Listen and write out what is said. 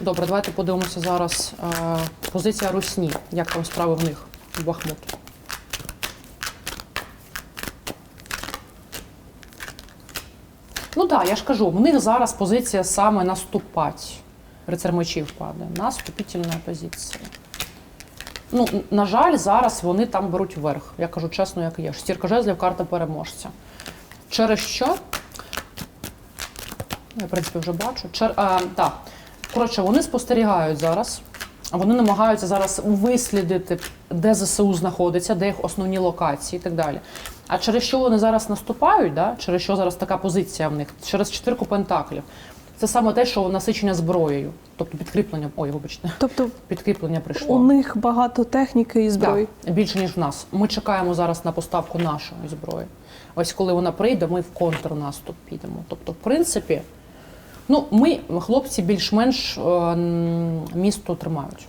Добре, давайте подивимося зараз. Е, позиція Русні. Як там справи в них в Бахмут? Ну так, я ж кажу, в них зараз позиція саме наступать. Рицар мечів падає. Наступительна позиція. Ну, на жаль, зараз вони там беруть верх. Я кажу чесно, як є. Шестірка жезлів, карта переможця. Через що? Я, в принципі, вже бачу. Чер... А, так. Коротше, вони спостерігають зараз. Вони намагаються зараз вислідити, де ЗСУ знаходиться, де їх основні локації і так далі. А через що вони зараз наступають, да? через що зараз така позиція в них? Через чотирку пентаклів. Це саме те, що насичення зброєю, тобто підкріплення. Ой, вибачте, Тобто підкріплення прийшло. у них багато техніки і зброї. Так, більше ніж в нас. Ми чекаємо зараз на поставку нашої зброї. Ось коли вона прийде, ми в контрнаступ підемо. Тобто, в принципі, ну ми, хлопці, більш-менш е, місто тримають.